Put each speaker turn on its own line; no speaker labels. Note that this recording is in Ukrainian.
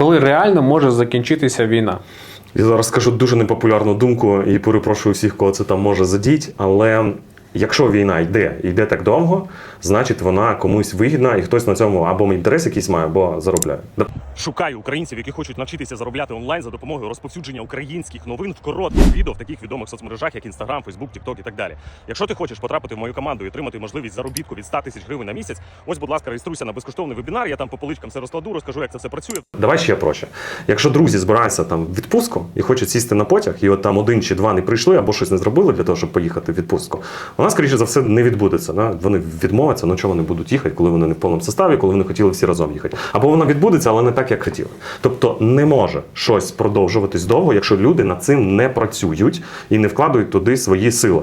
коли реально може закінчитися війна?
Я зараз скажу дуже непопулярну думку і перепрошую всіх, кого це там може задіть. Але якщо війна йде і йде так довго, значить вона комусь вигідна, і хтось на цьому або інтерес якийсь має, або заробляє.
Шукаю українців, які хочуть навчитися заробляти онлайн за допомогою розповсюдження українських новин в коротких відео в таких відомих соцмережах, як Instagram, Facebook, TikTok і так далі. Якщо ти хочеш потрапити в мою команду і отримати можливість заробітку від 100 тисяч гривень на місяць, ось, будь ласка, реєструйся на безкоштовний вебінар. Я там по поличкам все розкладу, розкажу, як це все працює.
Давай ще проще. Якщо друзі збираються там в відпустку і хочуть сісти на потяг, і от там один чи два не прийшли або щось не зробили для того, щоб поїхати в відпустку, вона, скоріше за все, не відбудеться. Да? Вони відмовляться, на чого вони будуть їхати, коли вони не в повному составі, коли вони хотіли всі разом їхати. Або вона відбудеться, але не так, як хотіли. Тобто не може щось продовжуватись довго, якщо люди над цим не працюють і не вкладають туди свої сили.